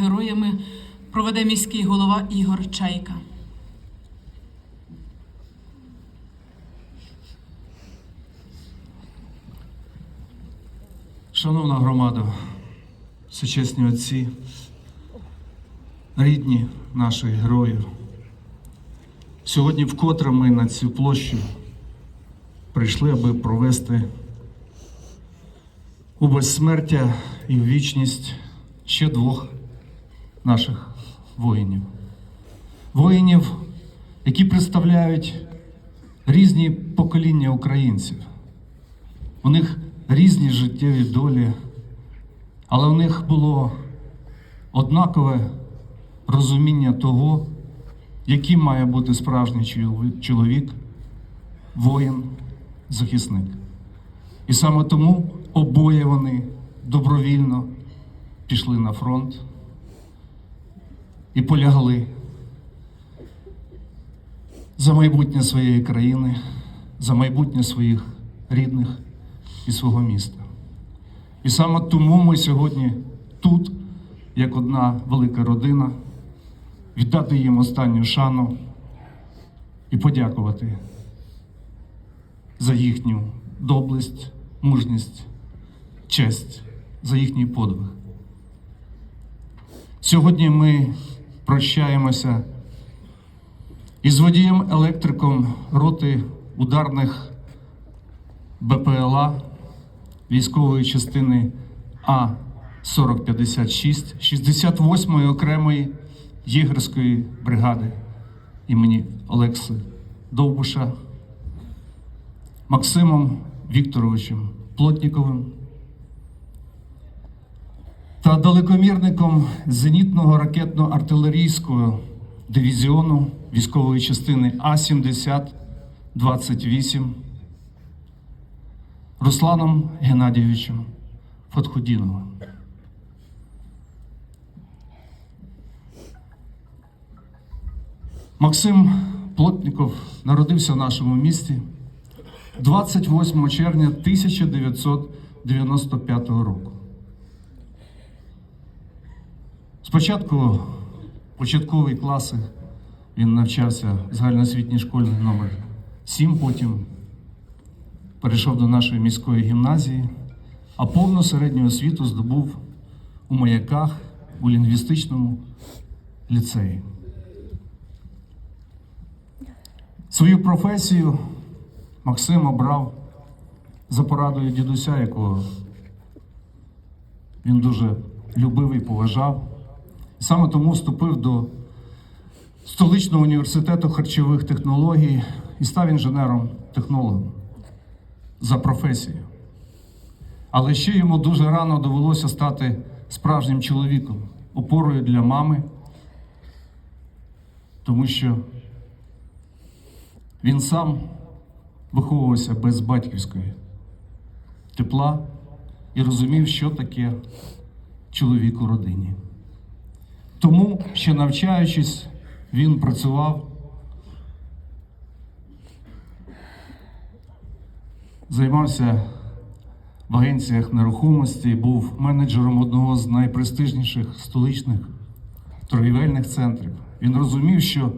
Героями проведе міський голова Ігор Чайка. Шановна громада, сучасні отці, рідні наших героїв, сьогодні вкотре ми на цю площу прийшли, аби провести у безсмертя і в вічність ще двох наших воїнів. Воїнів, які представляють різні покоління українців. У них різні життєві долі, але у них було однакове розуміння того, яким має бути справжній чоловік- воїн, захисник. І саме тому обоє вони добровільно пішли на фронт і полягли за майбутнє своєї країни, за майбутнє своїх рідних і свого міста. І саме тому ми сьогодні тут, як одна велика родина, віддати їм останню шану і подякувати за їхню доблесть, мужність, честь, за їхній подвиг. Сьогодні ми прощаємося із водієм електриком роти ударних БПЛА військової частини А-4056 68-ї окремої єгерської бригади імені Олекси Довбуша Максимом Вікторовичем Плотніковим та далекомірником зенітного ракетно-артилерійського дивізіону військової частини А-70-28 Русланом Геннадійовичем Фатхудіновим. Максим Плотніков народився в нашому місті 28 червня 1995 року. Спочатку початкові класи він навчався в загальноосвітній школі номер 7, потім перейшов до нашої міської гімназії, а повну середню освіту здобув у маяках у лінгвістичному ліцеї. Свою професію Максим обрав за порадою дідуся, якого він дуже любив і поважав. Саме тому вступив до столичного університету харчових технологій і став інженером-технологом за професією. Але ще йому дуже рано довелося стати справжнім чоловіком, опорою для мами, тому що він сам виховувався без батьківської тепла і розумів, що таке чоловік у родині. Тому, ще навчаючись, він працював, займався в агенціях нерухомості, був менеджером одного з найпрестижніших столичних торгівельних центрів. Він розумів, що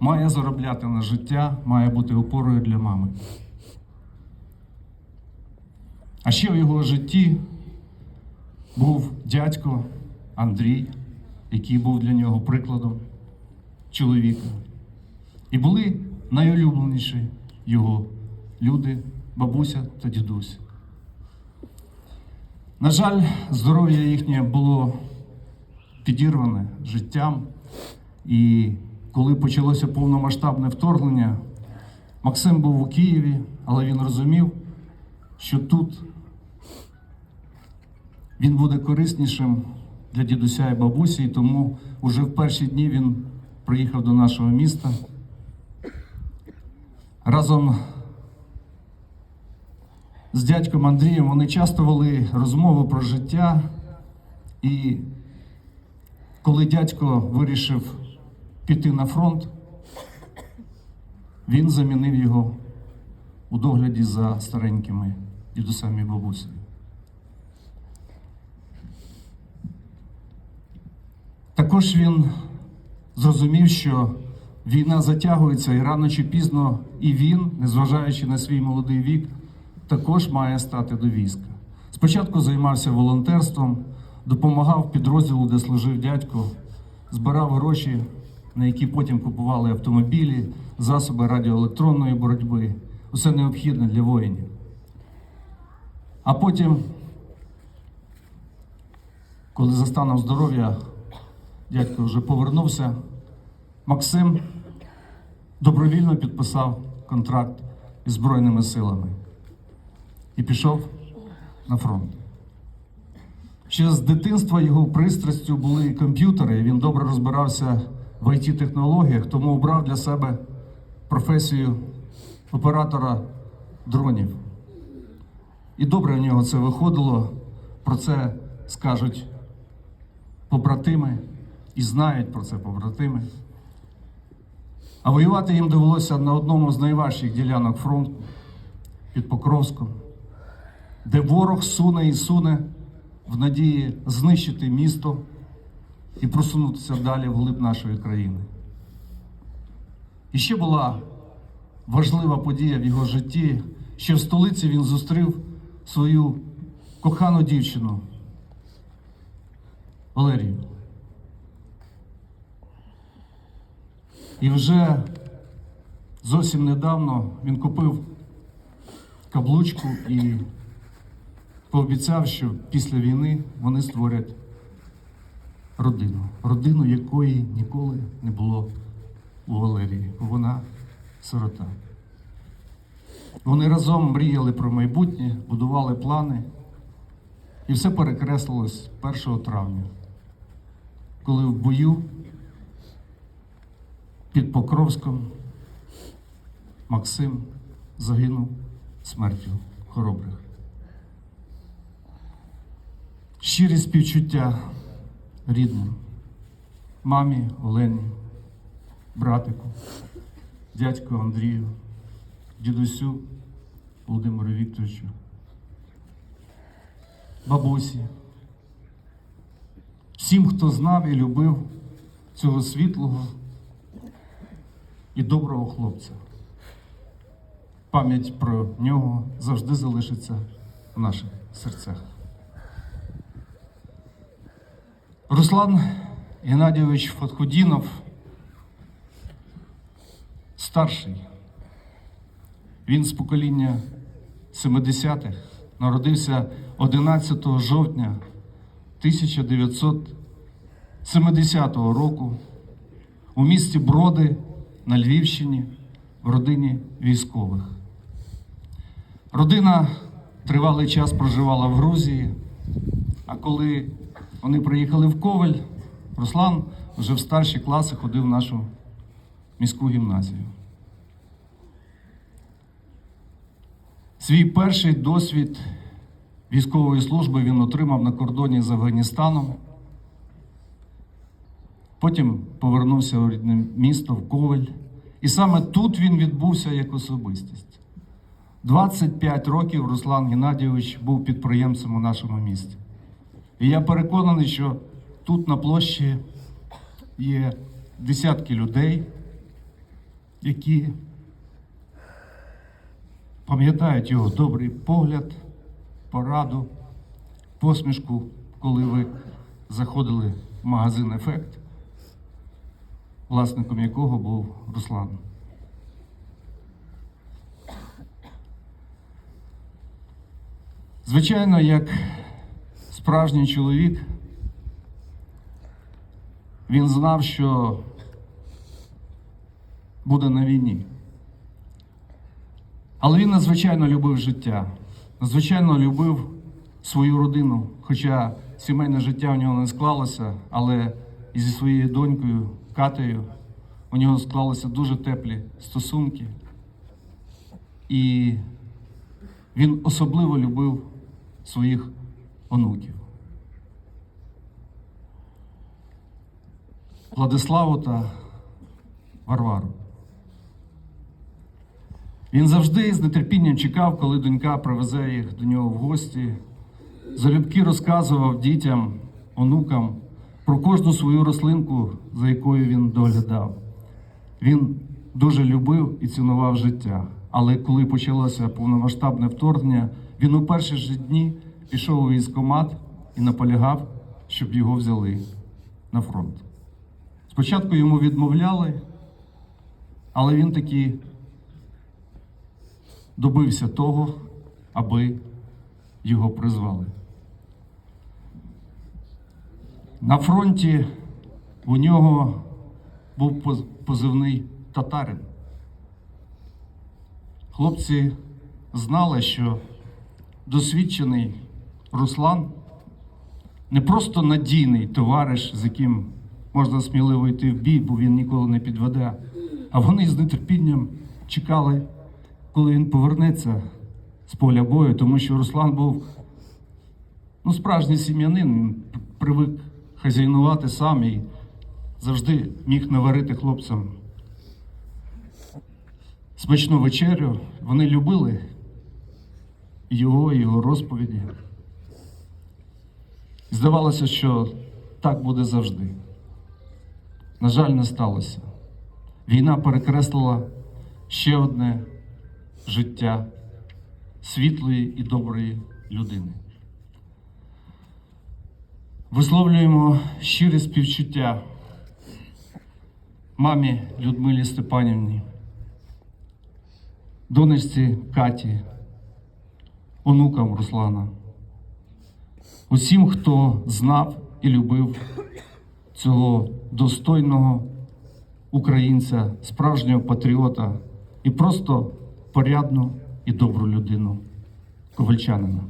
має заробляти на життя, має бути опорою для мами. А ще в його житті був дядько Андрій, який був для нього прикладом чоловіка. І були найулюбленіші його люди, бабуся та дідусь. На жаль, здоров'я їхнє було підірване життям, і коли почалося повномасштабне вторгнення, Максим був у Києві, але він розумів, що тут він буде кориснішим для дідуся і бабусі, і тому уже в перші дні він приїхав до нашого міста. Разом з дядьком Андрієм вони часто вели розмову про життя. І коли дядько вирішив піти на фронт, він замінив його у догляді за старенькими дідусами і бабусею. Також він зрозумів, що війна затягується і рано чи пізно і він, незважаючи на свій молодий вік, також має стати до війська. Спочатку займався волонтерством, допомагав підрозділу, де служив дядько, збирав гроші, на які потім купували автомобілі, засоби радіоелектронної боротьби, усе необхідне для воїнів. А потім, коли за станом здоров'я дядько вже повернувся, Максим добровільно підписав контракт із Збройними силами і пішов на фронт. Ще з дитинства його пристрастю були комп'ютери, і він добре розбирався в IT-технологіях, тому обрав для себе професію оператора дронів. І добре у нього це виходило. Про це скажуть побратими і знають про це побратими. А воювати їм довелося на одному з найважчих ділянок фронту під Покровськом, де ворог суне і суне в надії знищити місто і просунутися далі вглиб нашої країни. І ще була важлива подія в його житті. Ще в столиці він зустрів свою кохану дівчину Валерію. І вже зовсім недавно він купив каблучку і пообіцяв, що після війни вони створять родину. Родину, якої ніколи не було у Валерії, вона сирота. Вони разом мріяли про майбутнє, будували плани, і все перекреслилось 1 травня, коли в бою під Покровськом Максим загинув смертю хоробрих. Щирі співчуття рідним, мамі Олені, братику, дядьку Андрію, дідусю Володимиру Вікторовичу, бабусі, всім, хто знав і любив цього світлого і доброго хлопця. Пам'ять про нього завжди залишиться в наших серцях. Руслан Геннадійович Фатхудінов старший. Він з покоління 70-х народився 11 жовтня 1970 року у місті Броди на Львівщині в родині військових. Родина тривалий час проживала в Грузії, а коли вони приїхали в Ковель, Руслан вже в старші класи ходив в нашу міську гімназію. Свій перший досвід військової служби він отримав на кордоні з Афганістаном. Потім повернувся у рідне місто в Ковель. І саме тут він відбувся як особистість. 25 років Руслан Геннадійович був підприємцем у нашому місті. І я переконаний, що тут на площі є десятки людей, які пам'ятають його добрий погляд, пораду, посмішку, коли ви заходили в магазин Ефект, власником якого був Руслан. Звичайно, як справжній чоловік, він знав, що буде на війні. Але він надзвичайно любив життя, надзвичайно любив свою родину, хоча сімейне життя у нього не склалося, але і зі своєю донькою Катею у нього склалися дуже теплі стосунки. І він особливо любив своїх онуків. Владиславу та Варвару. Він завжди з нетерпінням чекав, коли донька привезе їх до нього в гості. Залюбки розказував дітям, онукам про кожну свою рослинку, за якою він доглядав. Він дуже любив і цінував життя. Але коли почалося повномасштабне вторгнення, він у перші ж дні пішов у військкомат і наполягав, щоб його взяли на фронт. Спочатку йому відмовляли, але він таки добився того, аби його призвали. На фронті у нього був позивний татарин. Хлопці знали, що досвідчений Руслан не просто надійний товариш, з яким можна сміливо йти в бій, бо він ніколи не підведе. А вони з нетерпінням чекали, коли він повернеться з поля бою, тому що Руслан був ну, справжній сім'янин, він привик хазяйнувати сам і завжди міг наварити хлопцям смачну вечерю. Вони любили його, його розповіді. Здавалося, що так буде завжди. На жаль, не сталося. Війна перекреслила ще одне життя світлої і доброї людини. Висловлюємо щире співчуття мамі Людмилі Степанівні, донечці Каті, онукам Руслана, усім, хто знав і любив цього достойного українця, справжнього патріота і просто порядну і добру людину, ковальчанина.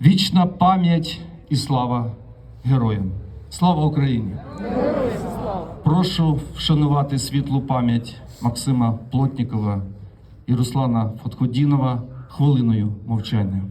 Вічна пам'ять і слава героям. Слава Україні! Прошу вшанувати світлу пам'ять Максима Плотнікова і Руслана Фотходінова хвилиною мовчання.